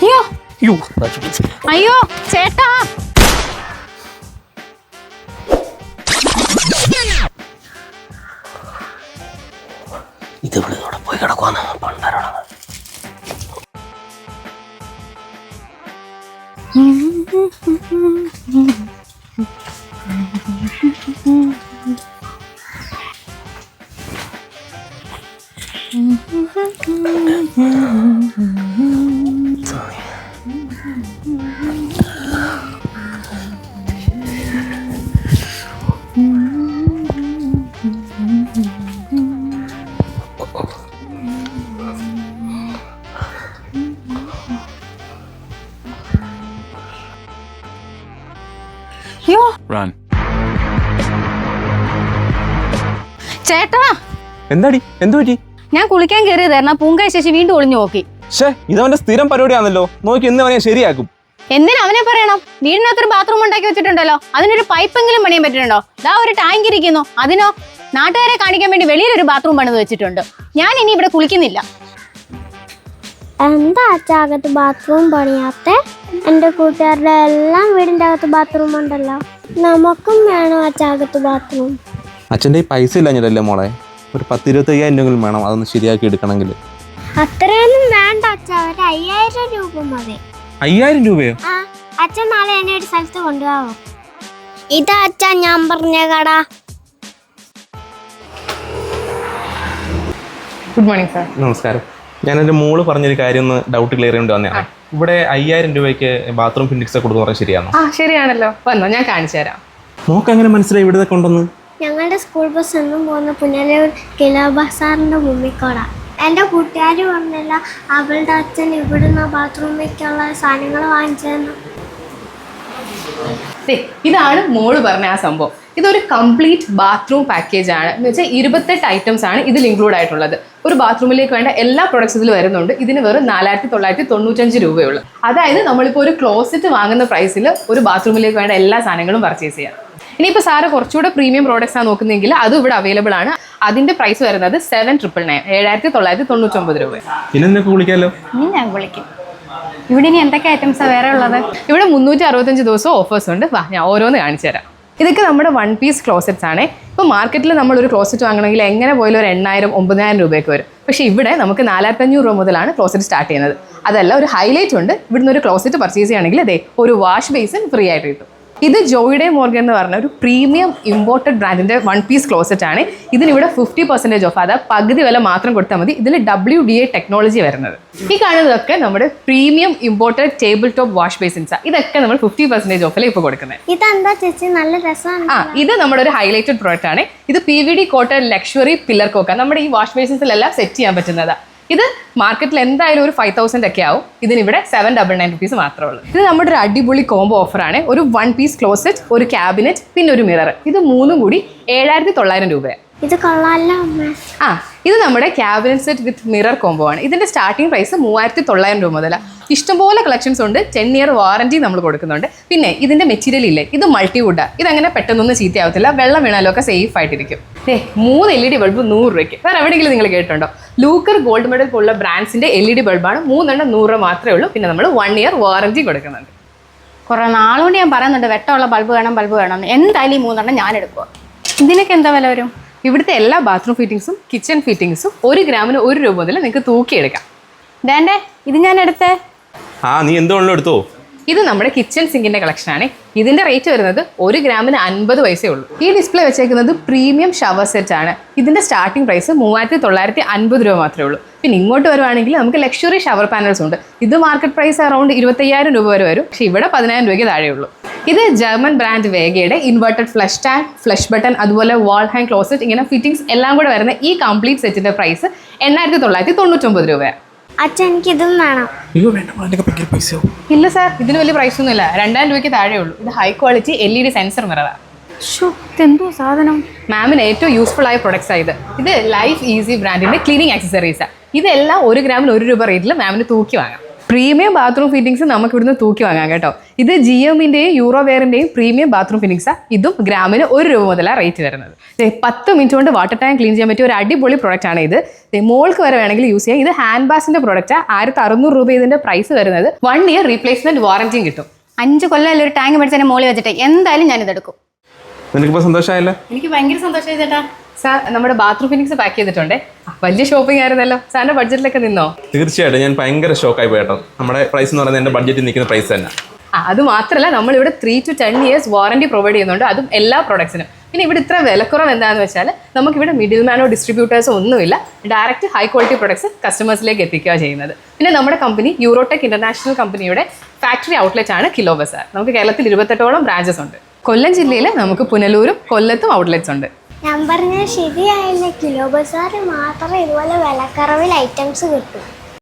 അയ്യോ. യ്യോ, അയ്യോ ചേട്ടാ. ഇത് ഇവിടെ ഇവിടെ പോയി കിടക്കുവാന്ന് പണ്ടാരാണ് അയ്യോ റൺ ചേട്ടാ! എന്താടി? എന്തു പറ്റി? ഞാൻ കുളിക്കാൻ കയറിയതായിരുന്നു പൂങ്കായ ശേഷി വീണ്ടും ഒളിഞ്ഞു നോക്കി. ഷേ ഇതവന്റെ സ്ഥിരം പരിപാടിയാണല്ലോ. നോക്കി ഇന്ന് അവനെ ശരിയാക്കും. എന്തിനാ അവനെ പറയണം? വീടിനകത്തൊരു ബാത്റൂം ഉണ്ടാക്കി വെച്ചിട്ടുണ്ടല്ലോ. അതിനൊരു പൈപ്പെങ്കിലും പണിയാൻ പറ്റുന്നുണ്ടോ ദാ ഒരു ടാങ്ക് ഇരിക്കുന്നു. അതിനോ? നാട്ടുകാരെ കാണിക്കാൻ വേണ്ടി വെളിയിലൊരു ബാത്റൂം പണിത് വെച്ചിട്ടുണ്ട്. ഞാൻ ഇനി ഇവിടെ കുളിക്കുന്നില്ല. എന്താ അച്ചാകത്ത് ബാത്റൂം പണിയാത്ത? എന്റെ കൂട്ടുകാരുടെ എല്ലാം വീടിന്റെ അകത്ത് ബാത്റൂം ഉണ്ടല്ലോ. നമുക്കും വേണം അച്ചാകത്ത് ബാത്റൂം അച്ഛന്റെ ഈ പൈസ ഇല്ലാഞ്ഞിട്ടല്ലേ മോളെ? ഒരു പത്ത് ഇരുപത്തി അയ്യായിരം രൂപയെങ്കിലും വേണം അതൊന്ന് ശരിയാക്കി എടുക്കണമെങ്കിൽ. അത്രയൊന്നും വേണ്ട അച്ഛ ഒരു അയ്യായിരം രൂപ മതി. അയ്യായിരം രൂപയോ? അച്ഛൻ നാളെ എന്നെ ഒരു സ്ഥലത്ത് കൊണ്ടുപോകാമോ ഇതാ അച്ഛ ഞാൻ പറഞ്ഞ കട. ഗുഡ് മോർണിംഗ് സാർ നമസ്കാരം. ഞാൻ എന്റെ മോൾ പറഞ്ഞൊരു കാര്യം ഒന്ന് ഡൗട്ട് ക്ലിയർ ചെയ്യേണ്ടി വന്നതാണ് ഇവിടെ അയ്യായിരം രൂപയ്ക്ക് ബാത്റൂം ഫിനിക്സ് കൊടുക്കുന്ന പറഞ്ഞാൽ ശരിയാണോ ആ ശരിയാണല്ലോ. വന്നോ ഞാൻ കാണിച്ചു തരാം. നോക്ക് എങ്ങനെ മനസ്സിലായി ഇവിടെ കൊണ്ടുവന്ന് ഞങ്ങളുടെ സ്കൂൾ ബസ് എന്നും പോകുന്ന പുനലൂർ കിലോ ബസാറിന്റെ മുമ്പിക്കോട എന്റെ കൂട്ടുകാർ പറഞ്ഞല്ല അവളുടെ അച്ഛൻ ഇവിടുന്ന് ബാത്റൂമിലേക്കുള്ള സാധനങ്ങൾ വാങ്ങിച്ചതെന്ന്. ദേ, ഇതാണ് മോൾ പറഞ്ഞ ആ സംഭവം. ഇതൊരു കംപ്ലീറ്റ് ബാത്റൂം പാക്കേജ് ആണ്. എന്ന് വെച്ചാൽ ഇരുപത്തെട്ട് ഐറ്റംസ് ആണ് ഇതിൽ ഇൻക്ലൂഡ് ആയിട്ടുള്ളത്. ഒരു ബാത്റൂമിലേക്ക് വേണ്ട എല്ലാ പ്രൊഡക്ട്സ് ഇതിൽ വരുന്നുണ്ട്. ഇതിന് വെറും നാലായിരത്തി തൊള്ളായിരത്തി തൊണ്ണൂറ്റഞ്ച് രൂപയുള്ളൂ. അതായത് നമ്മളിപ്പോൾ ഒരു ക്ലോസറ്റ് വാങ്ങുന്ന പ്രൈസിൽ ഒരു ബാത്റൂമിലേക്ക് വേണ്ട എല്ലാ സാധനങ്ങളും പർച്ചേസ് ചെയ്യാം. ഇനിയിപ്പോൾ സാറ് കുറച്ചുകൂടെ പ്രീമിയം പ്രോഡക്ട്സ് ആണ് നോക്കുന്നതെങ്കിൽ അതും ഇവിടെ അവൈലബിൾ ആണ്. അതിന്റെ പ്രൈസ് വരുന്നത് സെവൻ ട്രിപ്പിൾ നയൻ ഏഴായിരത്തി തൊള്ളായിരത്തി തൊണ്ണൂറ്റൊമ്പത് രൂപ ഞാൻ വിളിക്കും. ഇവിടെ ഇനി എന്തൊക്കെ ഐറ്റംസാണ് വേറെ ഉള്ളത്? ഇവിടെ മുന്നൂറ്റി അറുപത്തഞ്ച് ദിവസം ഓഫേഴ്സ് ഉണ്ട്. വാ ഞാൻ ഓരോന്ന് കാണിച്ചു തരാം. ഇതൊക്കെ നമ്മുടെ വൺ പീസ് ക്ലോസറ്റ്സ് ആണ്. ഇപ്പോൾ മാർക്കറ്റിൽ നമ്മൾ ഒരു ക്ലോസറ്റ് വാങ്ങണമെങ്കിൽ എങ്ങനെ പോയാലും ഒരു എണ്ണായിരം ഒമ്പതിനായിരം രൂപയൊക്കെ വരും. പക്ഷേ ഇവിടെ നമുക്ക് നാലായിരത്തഞ്ഞൂറ് രൂപ മുതലാണ് ക്ലോസറ്റ് സ്റ്റാർട്ട് ചെയ്യുന്നത്. അതല്ല ഒരു ഹൈലൈറ്റ് ഉണ്ട്. ഇവിടുന്ന് ഒരു ക്ലോസറ്റ് പർച്ചേസ് ചെയ്യുകയാണെങ്കിൽ അതെ ഒരു വാഷ് ബേസിൻ ഫ്രീ ആയിട്ട് കിട്ടും. ഇത് ജോയിഡെ മോർഗൻ എന്ന് പറഞ്ഞ ഒരു പ്രീമിയം ഇമ്പോർട്ടഡ് ബ്രാൻഡിന്റെ വൺ പീസ് ക്ലോസറ്റ് ആണ്. ഇതിനിവിടെ ഫിഫ്റ്റി പെർസെന്റേജ് ഓഫ് അതായത് പകുതി വില മാത്രം കൊടുത്താൽ മതി. ഇതിൽ ഡബ്ല്യു ഡി എ ടെക്നോളജി വരുന്നത്. ഈ കാണുന്നതൊക്കെ നമ്മുടെ premium imported table top wash basins ഇതൊക്കെ നമ്മൾ ഫിഫ്റ്റി പെർസെന്റേജ് ഓഫിൽ ഇപ്പോൾ കൊടുക്കുന്നത് ഇതെന്താ ചേച്ചി? നല്ല രസമാണ് ആ ഇത് നമ്മുടെ ഒരു ഹൈലൈറ്റഡ് പ്രോഡക്റ്റ് ആണ്. ഇത് P V D cotton luxury pillar cocoa നമ്മുടെ ഈ വാഷ് ബേസിൻസിലെല്ലാം സെറ്റ് ചെയ്യാൻ പറ്റുന്നതാണ് ഇത് മാർക്കറ്റിൽ എന്തായാലും ഒരു ഫൈവ് തൗസൻഡ് ഒക്കെ ആവും. ഇതിനിവിടെ സെവൻ ഡബിൾ നയൻ റുപ്പീസ് മാത്രമേ ഉള്ളൂ. ഇത് നമ്മുടെ ഒരു അടിപൊളി കോംബോ ഓഫറാണ് ഒരു വൺ പീസ് ക്ലോസറ്റ് ഒരു ക്യാബിനറ്റ് പിന്നെ ഒരു മിറർ ഇത് മൂന്നും കൂടി ഏഴായിരത്തി തൊള്ളായിരം രൂപയാണ് ഇത് കൊള്ളാമല്ലോ ആ ഇത് നമ്മുടെ cabinet set with mirror combo ആണ്. ഇതിന്റെ സ്റ്റാർട്ടിംഗ് പ്രൈസ് മൂവായിരത്തി തൊള്ളായിരം രൂപ മുതലാണ് ഇഷ്ടംപോലെ കളക്ഷൻസ് ഉണ്ട്. ടെൻ ഇയർ വാറന്റി നമ്മൾ കൊടുക്കുന്നുണ്ട്. പിന്നെ ഇതിന്റെ മെറ്റീരിയൽ ഇല്ലേ? ഇത് മൾട്ടി ഇത് ഇതങ്ങനെ പെട്ടെന്നൊന്നും ചീത്തയാവത്തില്ല. വെള്ളം വീണാലും ഒക്കെ സേഫ് ആയിട്ടിരിക്കും. ഏ മൂന്ന് എൽ ഇ ഡി ബൾബ് നൂറ് രൂപയ്ക്ക്. വേറെ എവിടെയെങ്കിലും നിങ്ങൾ കേട്ടിട്ടുണ്ടോ? ലൂക്കർ ഗോൾഡ് മെഡൽ പോലുള്ള ബ്രാൻഡ്സിന്റെ എൽ ഇ ഡി ബൾബാണ്. മൂന്നെണ്ണം നൂറ് മാത്രമേ ഉള്ളൂ. പിന്നെ നമ്മൾ വൺ ഇയർ വാറന്റി കൊടുക്കുന്നുണ്ട്. കുറെ നാളുകൊണ്ട് ഞാൻ പറയുന്നുണ്ട് വെട്ടമുള്ള ബൾബ് വേണം ബൾബ് വേണം. എന്തായാലും ഈ മൂന്നെണ്ണം ഞാൻ എടുക്കുക ഇതിനൊക്കെ എന്താ വില വരും? ഇവിടുത്തെ എല്ലാ ബാത്റൂം ഫിറ്റിംഗ്സും കിച്ചൺ ഫിറ്റിംഗ്സും ഒരു ഗ്രാമിന് ഒരു രൂപ മുതൽ നിങ്ങൾക്ക് തൂക്കിയെടുക്കാം. വേണ്ടേ? ഇത് ഞാൻ എടുത്തേ. ആ നീ എന്തോ എടുത്തോ. ഇത് നമ്മുടെ കിച്ചൺ സിങ്കിന്റെ കളക്ഷൻ ആണ്. ഇതിന്റെ റേറ്റ് വരുന്നത് ഒരു ഗ്രാമിന് അൻപത് പൈസയേ ഉള്ളൂ. ഈ ഡിസ്പ്ലേ വെച്ചേക്കുന്നത് പ്രീമിയം ഷവർ സെറ്റ് ആണ്. ഇതിന്റെ സ്റ്റാർട്ടിംഗ് പ്രൈസ് മൂവായിരത്തി തൊള്ളായിരത്തി അൻപത് രൂപ മാത്രമേ ഉള്ളൂ. പിന്നെ ഇങ്ങോട്ട് വരുവാണെങ്കിൽ നമുക്ക് ലക്ഷറി ഷവർ പാനൽസ് ഉണ്ട്. ഇത് മാർക്കറ്റ് പ്രൈസ് അറൗണ്ട് ഇരുപത്തയ്യായിരം രൂപ വരെ വരും. പക്ഷേ ഇവിടെ പതിനായിരം രൂപയ്ക്ക് താഴെ ഉള്ളൂ. ഇത് German brand വേഗയുടെ inverted flush tank flush button അതുപോലെ വാൾ ഹാങ് ക്ലോസറ്റ് ഇങ്ങനെ ഫിറ്റിംഗ്സ് എല്ലാം കൂടെ വരുന്ന ഈ കംപ്ലീറ്റ് സെറ്റിന്റെ പ്രൈസ് എണ്ണായിരത്തി തൊള്ളായിരത്തി തൊണ്ണൂറ്റൊമ്പത് രൂപയാണ്. അച്ഛൻ എനിക്ക് ഇതും വേണം. അയ്യോ വേണ്ട മോളെ, എനിക്ക് ഭയങ്കര പൈസയാവും. ഇല്ല സാർ ഇതിന് വലിയ പ്രൈസ് ഒന്നും ഇല്ല. രണ്ടായിരം രൂപയ്ക്ക് താഴെ ഉള്ളൂ. ഇത് high quality L E D sensor മിററാ ഷോ ഇതെന്തോ സാധനം? മാമിന് ഏറ്റവും യൂസ്ഫുൾ ആയ പ്രൊഡക്ട്സ് ഇത്. ഇത് ലൈഫ് ഈസി ബ്രാൻഡിന്റെ ക്ലീനിങ് ആക്സസറീസ് ഇതെല്ലാം ഒരു ഗ്രാമിന് ഒരു രൂപ റേറ്റിൽ മാമിന് തൂക്കി വാങ്ങാം. പ്രീമിയം ബാത്റൂം ഫിറ്റിംഗ്സ് നമുക്ക് ഇവിടുന്ന് തൂക്കി വാങ്ങാം കേട്ടോ. ഇത് ജി എമ്മിന്റെയും യൂറോ വെയറിന്റെയും പ്രീമിയം ബാത്റൂം ഫിറ്റിംഗ്സാണ് ഇതും ഗ്രാമിന് ഒരു രൂപ മുതലാണ് റേറ്റ് വരുന്നത്. പത്ത് മിനിറ്റ് കൊണ്ട് വാട്ടർ ടാങ്ക് ക്ലീൻ ചെയ്യാൻ പറ്റിയ ഒരു അടിപൊളി പ്രോഡക്റ്റ് ആണ് ഇത്. മോൾക്ക് വരെ വേണമെങ്കിൽ യൂസ് ചെയ്യാം. ഇത് ഹാൻഡ് ബാസിന്റെ പ്രോഡക്റ്റാണ് ആയിരത്തി അറുന്നൂറ് രൂപ ഇതിന്റെ പ്രൈസ് വരുന്നത്. വൺ ഇയർ റീപ്ലേസ്മെന്റ് വാറന്റിയും കിട്ടും. അഞ്ച് കൊല്ലം ഒരു ടാങ്ക് മേടിച്ചതിന്റെ മോളി വെച്ചിട്ട്? എന്തായാലും ഞാൻ ഇതെടുക്കും നിനക്കിപ്പോൾ സന്തോഷമായല്ലോ? എനിക്ക് ഭയങ്കര സന്തോഷമായി ചേട്ടാ. സാർ നമ്മുടെ ബാത്റൂം ഫിനിക്സ് പാക്ക് ചെയ്തിട്ടുണ്ട്. വലിയ ഷോപ്പിംഗ് ആയിരുന്നല്ലോ. സാറിന്റെ ബഡ്ജറ്റിലൊക്കെ നിന്നോ? തീർച്ചയായിട്ടും. ഞാൻ ഭയങ്കര ഷോക്കായി പോയിട്ടോ. നമ്മുടെ പ്രൈസ് എന്ന് പറയുന്നത് എന്റെ ബഡ്ജറ്റിൽ നിൽക്കുന്ന പ്രൈസ് തന്നെ. അത് മാത്രമല്ല നമ്മൾ ഇവിടെ three to ten years warranty provide ചെയ്യുന്നുണ്ട്. അതും എല്ലാ പ്രൊഡക്ട്സിനും പിന്നെ ഇവിടെ ഇത്ര വിലക്കുറവ് എന്താണെന്ന് വെച്ചാൽ നമുക്കിവിടെ മിഡിൽ മാനോ ഡിസ്ട്രിബ്യൂട്ടേഴ്സോ ഒന്നുമില്ല ഡയറക്റ്റ് ഹൈ ക്വാളിറ്റി പ്രൊഡക്ട്സ് കസ്റ്റമേഴ്സിലേക്ക് എത്തിക്കുക ചെയ്യുന്നത്. പിന്നെ നമ്മുടെ കമ്പനി യൂറോടെക് ഇന്റർനാഷണൽ കമ്പനിയുടെ ഫാക്ടറി ഔട്ട്ലെറ്റ് ആണ് കിലോ ബസാർ നമുക്ക് കേരളത്തിൽ ഇരുപത്തെട്ടോളം ബ്രാഞ്ചസ് ഉണ്ട്. കൊല്ലം ജില്ലയിൽ നമുക്ക് പുനലൂരും കൊല്ലത്തും ഔട്ട്ലെറ്റ്സ് ഉണ്ട്. ഞാൻ പറഞ്ഞ ശരിയായില്ല. കിലോ ബസാറ് മാത്രം ഇതുപോലെ വിലക്കറവിൽ ഐറ്റംസ് കിട്ടും.